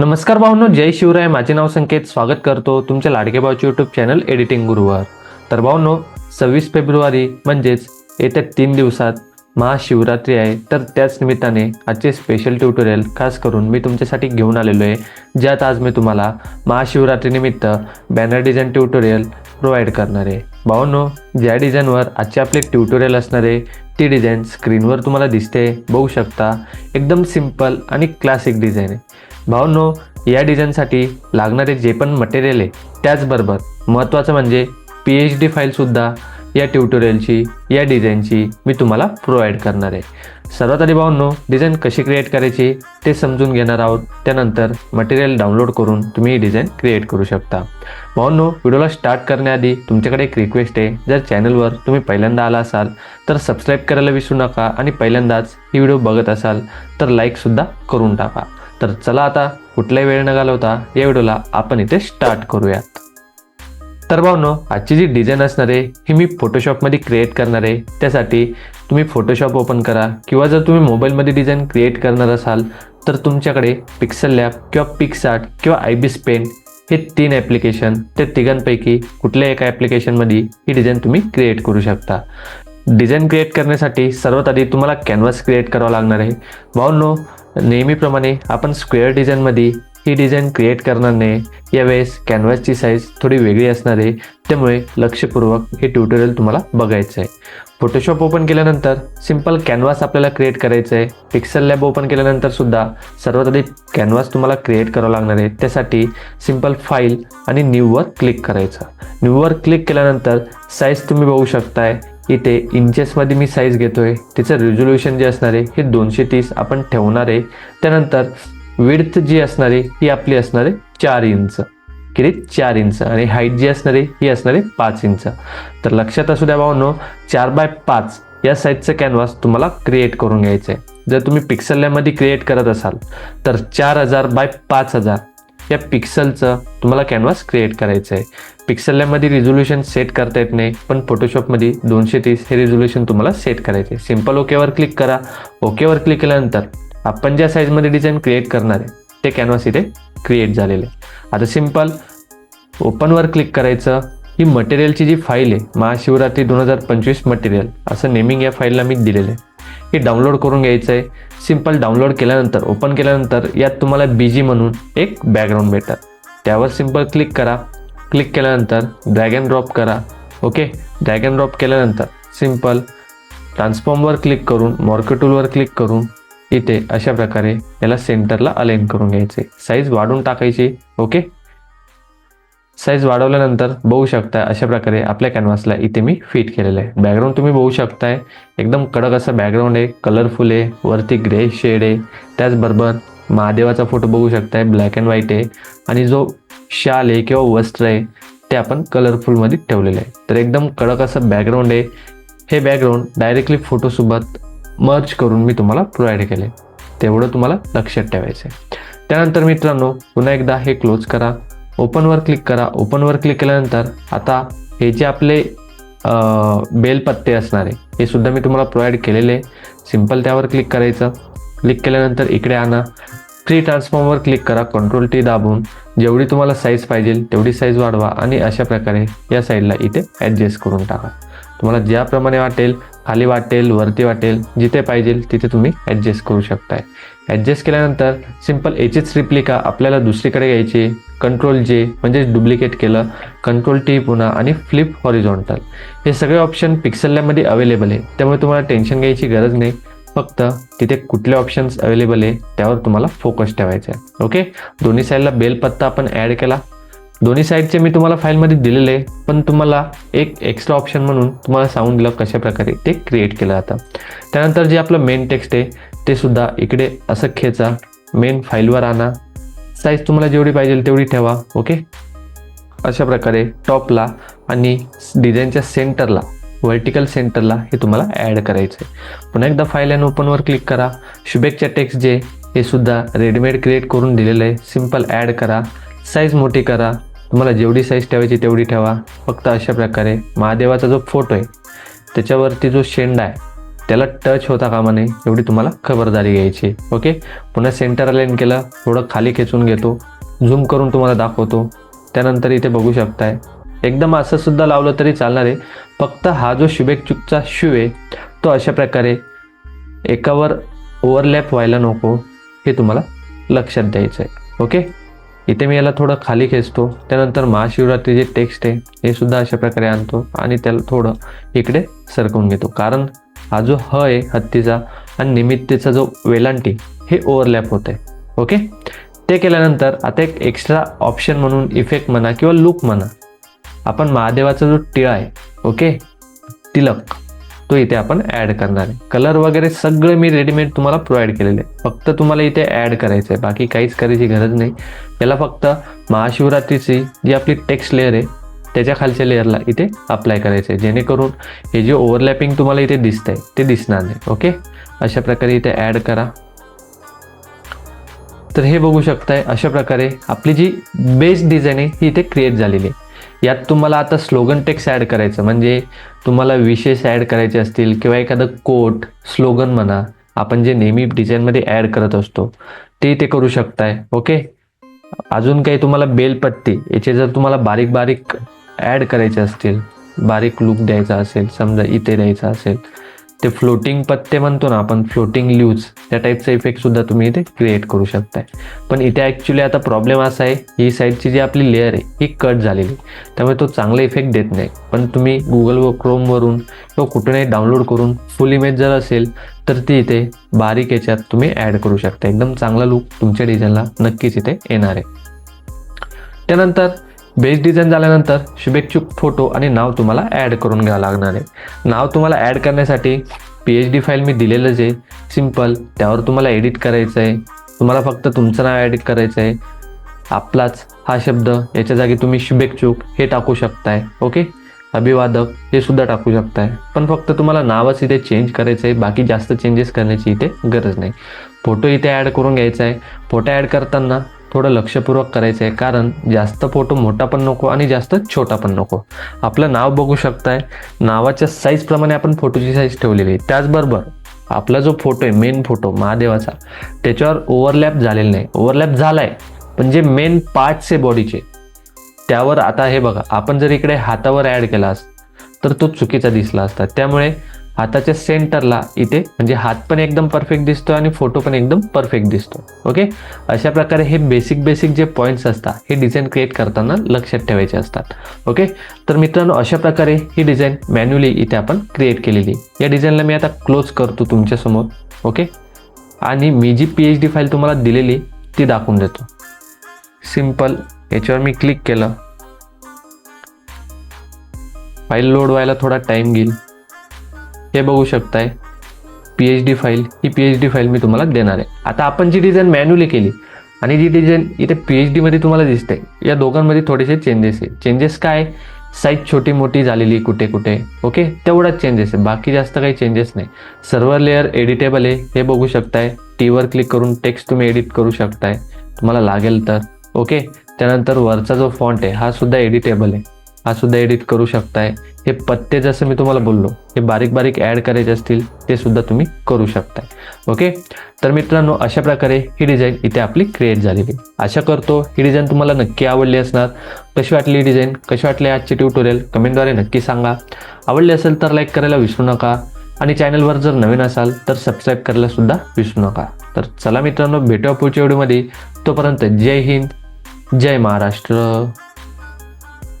नमस्कार भाऊनो जय शिवराय. माझे नाव संकेत. स्वागत करतो तुमच्या लाडके भाऊचे यूट्यूब चॅनल एडिटिंग गुरुवर तर भाऊनो सव्वीस फेब्रुवारी म्हणजेच येत्या तीन दिवसात महाशिवरात्री आहे. तर त्याच निमित्ताने आजचे स्पेशल ट्युटोरियल खास करून मी तुमच्यासाठी घेऊन आलेलो आहे ज्यात आज मी तुम्हाला महाशिवरात्रीनिमित्त बॅनर डिझाईन ट्युटोरियल प्रोव्हाइड करणार आहे. भाऊनो ज्या डिझाईनवर आजचे आपले ट्युटोरियल असणार आहे ती डिझाईन स्क्रीनवर तुम्हाला दिसते. बघू शकता एकदम सिंपल आणि क्लासिक डिझाईन आहे. भावनो या डिझाईनसाठी लागणारे जे पण मटेरियल आहे त्याचबरोबर महत्त्वाचं म्हणजे पी एच डी फाईलसुद्धा या ट्युटोरियलची या डिझाईनची मी तुम्हाला प्रोव्हाइड करणार आहे. सर्वात आधी भाऊनो डिझाईन कशी क्रिएट करायची ते समजून घेणार आहोत. त्यानंतर मटेरियल डाउनलोड करून तुम्ही ही डिझाईन क्रिएट करू शकता. भाऊनो व्हिडिओला स्टार्ट करण्याआधी तुमच्याकडे एक रिक्वेस्ट आहे. जर चॅनलवर तुम्ही पहिल्यांदा आला असाल तर सबस्क्राईब करायला विसरू नका आणि पहिल्यांदाच ही व्हिडिओ बघत असाल तर लाईकसुद्धा करून टाका. तर चला आता कुठलाही वेळ न घालवता या व्हिडिओला आपण इथे स्टार्ट करूयात. तर भावनो आजची जी डिझाईन असणार आहे ही मी फोटोशॉपमध्ये क्रिएट करणार आहे. त्यासाठी तुम्ही फोटोशॉप ओपन करा. किंवा जर तुम्ही मोबाईलमध्ये डिझाईन क्रिएट करणार असाल तर तुमच्याकडे पिक्सल लॅब किंवा पिक्सार्ट किंवा आय बी पेन हे तीन ॲप्लिकेशन त्या तिघांपैकी कुठल्या एका ॲप्लिकेशनमध्ये ही डिझाईन तुम्ही क्रिएट करू शकता. डिझाईन क्रिएट करण्यासाठी सर्वात आधी तुम्हाला कॅनव्हास क्रिएट करावा लागणार आहे. भावनो नेहमीप्रमाणे आपण स्क्वेअर डिझाईनमध्ये ही डिझाईन क्रिएट करणार नाही. यावेळेस कॅनव्हासची साईज थोडी वेगळी असणार आहे. त्यामुळे लक्षपूर्वक हे ट्युटोरियल तुम्हाला बघायचं आहे फोटोशॉप ओपन केल्यानंतर सिंपल कॅनव्हास आपल्याला क्रिएट करायचं आहे पिक्सल लॅब ओपन केल्यानंतर सुद्धा सर्वात आधी कॅनव्हास तुम्हाला क्रिएट करावं लागणार आहे. त्यासाठी सिंपल फाईल आणि न्यूवर क्लिक करायचं. न्यूवर क्लिक केल्यानंतर साईज तुम्ही बघू शकताय. इथे इंचेसमध्ये मी साईज घेतो आहे तिचं रिझोल्युशन जे असणार आहे हे दोनशे तीस आपण ठेवणार आहे. त्यानंतर विड्थ जी असणार आहे ही आपली असणार आहे चार इंच किती? चार इंच आणि हाईट जी असणार आहे ही असणार आहे पाच इंच तर लक्षात असू द्या भावनो चार बाय पाच या साईजचं कॅनव्हास तुम्हाला क्रिएट करून घ्यायचं आहे जर तुम्ही पिक्सल लॅबमध्ये क्रिएट करत असाल तर चार हजार बाय पाच हजार. या पिक्सलचं तुम्हाला कॅनव्हास क्रिएट करायचं आहे पिक्सलमध्ये रिझोल्यूशन रिझोल्युशन सेट करता येत नाही पण फोटोशॉपमध्ये दोनशे तीस हे रिझोल्युशन तुम्हाला सेट करायचे आहे सिंपल ओकेवर क्लिक करा. ओकेवर क्लिक केल्यानंतर आपण ज्या साईजमध्ये डिझाईन क्रिएट करणार आहे ते कॅनव्हास इथे क्रिएट झालेले आहे. आता सिंपल ओपनवर क्लिक करायचं. ही मटेरियलची जी फाईल आहे महाशिवरात्री दोन हजार पंचवीस मटेरियल असं नेमिंग या फाईलला मी दिलेलं आहे. हे डाउनलोड करून घ्यायचं आहे सिंपल डाउनलोड केल्यानंतर ओपन केल्यानंतर यात तुम्हाला बी जी म्हणून एक बॅकग्राऊंड भेटतात. त्यावर सिंपल क्लिक करा. क्लिक केल्यानंतर ड्रॅग अँड ड्रॉप करा. ओके ड्रॅग अँड ड्रॉप केल्यानंतर सिंपल ट्रान्सफॉर्मवर क्लिक करून मॉर्केटूलवर क्लिक करून इथे अशा प्रकारे याला सेंटरला अलाइन करून घ्यायचे. साईज वाढून टाकायची. ओके साईज वाढवल्यानंतर बघू शकता अशा प्रकारे आपल्या कॅनव्हासला इथे मी फिट केलेलं आहे. बॅकग्राऊंड तुम्ही बघू शकताय. एकदम कडक असं बॅकग्राऊंड आहे. कलरफुल आहे. वरती ग्रे शेड आहे. त्याचबरोबर महादेवाचा फोटो बघू शकताय. ब्लॅक अँड व्हाईट आहे. आणि जो शाल आहे किंवा वस्त्र आहे ते आपण कलरफुलमध्ये ठेवलेलं आहे. तर एकदम कडक असं बॅकग्राऊंड आहे. हे बॅकग्राऊंड डायरेक्टली फोटोसोबत मर्ज करून मी तुम्हाला प्रोव्हाइड केले तेवढं तुम्हाला लक्षात ठेवायचं आहे त्यानंतर मित्रांनो पुन्हा एकदा हे क्लोज करा. ओपनवर क्लिक करा. ओपनवर क्लिक केल्यानंतर आता हे जे आपले बेलपत्ते असणारे हे सुद्धा मी तुम्हाला प्रोव्हाइड केलेले आहे. सिंपल त्यावर क्लिक करायचं. क्लिक केल्यानंतर इकडे आणा. फ्री ट्रान्सफॉर्मवर क्लिक करा. कंट्रोल टी दाबून. जेवढी तुम्हाला साईज पाहिजे तेवढी साईज वाढवा आणि अशा प्रकारे या साईडला इथे ॲडजस्ट करून टाका. तुम्हाला ज्याप्रमाणे वाटेल खाली वाटेल वरती वाटेल जिथे पाहिजे तिथे तुम्ही ॲडजस्ट करू शकताय. ॲडजस्ट केल्यानंतर सिंपल याचीच रिप्लिका आपल्याला दुसरीकडे घ्यायची. कंट्रोल जे म्हणजे डुप्लिकेट केलं. कंट्रोल टी पुन्हा आणि फ्लिप हॉरिझॉन्टल हे सगळे ऑप्शन पिक्सलमध्ये अवेलेबल आहे. त्यामुळे तुम्हाला टेन्शन घ्यायची गरज नाही. फक्त तिथे कुठले ऑप्शन्स अवेलेबल आहे त्यावर तुम्हाला फोकस ठेवायचा आहे. ओके दोन्ही साईडला बेलपत्ता आपण ॲड केला. दोन्ही साईडचे मी तुम्हाला फाईलमध्ये दिलेले आहे पण तुम्हाला एक एक्स्ट्रा ऑप्शन म्हणून तुम्हाला सांगून दिलं कशा प्रकारे ते क्रिएट केलं जातं. त्यानंतर जे आपलं मेन टेक्स्ट आहे ते सुद्धा इकडे असं खेचा मेन फाईलवर आणा. साईज तुम्हाला जेवढी पाहिजे तेवढी ठेवा ओके अशा प्रकारे टॉपला आणि डिझाईनच्या सेंटरला व्हर्टिकल सेंटरला हे तुम्हाला ॲड करायचं आहे पुन्हा एकदा फाईल अँड ओपनवर क्लिक करा. शुभेच्छा टेक्स्ट जे हे सुद्धा रेडीमेड क्रिएट करून दिलेलं आहे. सिंपल ॲड करा. साईज मोठी करा. तुम्हाला जेवढी साईज ठेवायची तेवढी ठेवा. फक्त अशा प्रकारे महादेवाचा जो फोटो आहे त्याच्यावरती जो शेंडा आहे त्याला टच होता कामा नये एवढी तुम्हाला खबरदारी घ्यायची ओके पुन्हा सेंटर लाईन केलं थोडं खाली खेचून घेतो. झूम करून तुम्हाला दाखवतो. त्यानंतर इथे बघू शकताय. एकदम असं सुद्धा लावलं तरी चालणार आहे. फक्त हा जो शुभेच्छुकचा शू आहे तो अशा प्रकारे एकावर ओव्हरलॅप व्हायला नको. हे तुम्हाला लक्षात द्यायचं आहे. ओके इथे मी याला थोडं खाली खेचतो. त्यानंतर महाशिवरात्री जे टेक्स्ट आहे हे सुद्धा अशा प्रकारे आणतो आणि त्याला थोडं इकडे सरकवून घेतो. कारण हा जो ह आहे हत्तीचा आणि निमित्तेचा जो वेलांटी हे ओव्हरलॅप होत आहे ओके ते केल्यानंतर आता एक एक्स्ट्रा ऑप्शन म्हणून इफेक्ट म्हणा किंवा लुक म्हणा. आपण महादेवाचा जो टिळा आहे ओके तिलक तो इथे आपण ॲड करणार आहे. कलर वगैरे सगळे मी रेडीमेड तुम्हाला प्रोव्हाइड केलेले आहे फक्त तुम्हाला इथे ॲड करायचं आहे बाकी काहीच करायची गरज नाही. याला फक्त महाशिवरात्रीची जी आपली टेक्स्ट लेअर आहे त्याच्या खालच्या लेअरला इथे अप्लाय करायचं आहे जेणेकरून हे जे ओव्हरलॅपिंग तुम्हाला इथे दिसतंय ते दिसणार नाही. ओके अशा प्रकारे इथे ॲड करा. तर हे बघू शकताय अशा प्रकारे आपली जी बेस डिझाईन आहे ही इथे क्रिएट झालेली आहे. यात तुम्हाला आता स्लोगन टेक्स ॲड करायचं म्हणजे तुम्हाला विशेष ॲड करायचे असतील किंवा एखादं कोट स्लोगन म्हणा आपण जे नेहमी डिझाईनमध्ये ॲड करत असतो ते इथे करू शकताय. ओके अजून काही तुम्हाला बेलपत्ती याचे जर तुम्हाला बारीक बारीक ॲड करायचे असतील बारीक लुक द्यायचा असेल समजा इथे द्यायचा असेल ते फ्लोटिंग पत्ते म्हणतो ना आपण फ्लोटिंग ल्यूज त्या टाईपचा इफेक्ट सुद्धा तुम्ही इथे क्रिएट करू शकताय. पण इथे ॲक्च्युली आता प्रॉब्लेम असा आहे ही साईडची जी आपली लेअर आहे ही कट झालेली त्यामुळे तो चांगला इफेक्ट देत नाही. पण तुम्ही गुगल व क्रोमवरून किंवा कुठूनही डाउनलोड करून फुल इमेज जर असेल तर ती इथे बारीक याच्यात तुम्ही ॲड करू शकता एकदम चांगला लुक तुमच्या डिझाईनला नक्कीच इथे येणार आहे. त्यानंतर बेस डिझाईन झाल्यानंतर शुभेच्छुक फोटो आणि नाव तुम्हाला ॲड करून घ्यावं लागणार आहे. नाव तुम्हाला ॲड करण्यासाठी पी एच डी फाईल मी दिलेलंच आहे. सिंपल त्यावर तुम्हाला एडिट करायचं आहे तुम्हाला फक्त तुमचं नाव ॲडिट करायचं आहे आपलाच हा शब्द याच्या जागी तुम्ही शुभेच्छुक हे टाकू शकताय. ओके अभिवादक हे सुद्धा टाकू शकताय. पण फक्त तुम्हाला नावच इथे चेंज करायचं आहे बाकी जास्त चेंजेस करण्याची इथे गरज नाही. फोटो इथे ॲड करून घ्यायचा आहे फोटो ॲड करताना थोडं लक्षपूर्वक करायचं आहे कारण जास्त फोटो मोठा पण नको आणि जास्त छोटा पण नको. आपलं नाव बघू शकताय. नावाच्या साईजप्रमाणे आपण फोटोची साईज ठेवलेली आहे. त्याचबरोबर आपला जो फोटो आहे मेन फोटो महादेवाचा त्याच्यावर ओव्हरलॅप झालेला नाही. ओव्हरलॅप झाला आहे पण जे मेन पार्ट्स आहे बॉडीचे त्यावर आता हे बघा. आपण जर इकडे हातावर ॲड केला असता तर तो चुकीचा दिसला असता. त्यामुळे हाताच्या सेंटरला इथे म्हणजे हात पण एकदम परफेक्ट दिसतो आणि फोटो पण एकदम परफेक्ट दिसतो. ओके अशा प्रकारे हे बेसिक बेसिक जे पॉईंट्स असतात हे डिझाईन क्रिएट करताना लक्षात ठेवायचे असतात. ओके तर मित्रांनो अशा प्रकारे ही डिझाईन मॅन्युअली इथे आपण क्रिएट केलेली. या डिझाईनला मी आता क्लोज करतो तुमच्यासमोर ओके आणि मी जी पी एच डी फाईल तुम्हाला दिलेली ती दाखवून देतो. सिंपल याच्यावर मी क्लिक केलं. फाईल लोड व्हायला थोडा टाईम घेईल. हे बघू शकताय. पी एच डी फाईल ही पी एच डी फाईल मी तुम्हाला देणार आहे. आता आपण जी डिझाईन मॅन्युअली केली आणि जी डिझाईन इथे पी एच डीमध्ये तुम्हाला दिसते या दोघांमध्ये थोडेसे चेंजेस आहे चेंजेस काय? साईज छोटी मोठी झालेली कुठे कुठे ओके तेवढाच चेंजेस आहे बाकी जास्त काही चेंजेस नाही. सर्वर लेअर एडिटेबल आहे. हे बघू शकताय. टीवर क्लिक करून टेक्स्ट तुम्ही एडिट करू शकताय. तुम्हाला लागेल तर ओके त्यानंतर वरचा जो फॉन्ट आहे हा सुद्धा एडिटेबल आहे. हा सुद्धा एडिट करू शकताय. हे पत्ते जसं मी तुम्हाला बोललो हे बारीक बारीक ॲड करायचे असतील ते सुद्धा तुम्ही करू शकताय. ओके? तर मित्रांनो अशा प्रकारे ही डिझाईन इथे आपली क्रिएट झालेली. आशा करतो ही डिझाईन तुम्हाला नक्की आवडली असणार. कशी वाटली ही डिझाईन कशी वाटली आजचे ट्युटोरियल कमेंटद्वारे नक्की सांगा. आवडली असेल तर लाईक करायला विसरू नका. आणि चॅनलवर जर नवीन असाल तर सबस्क्राईब करायला सुद्धा विसरू नका. तर चला मित्रांनो भेटूया पुढच्या व्हिडिओमध्ये तोपर्यंत जय हिंद जय महाराष्ट्र.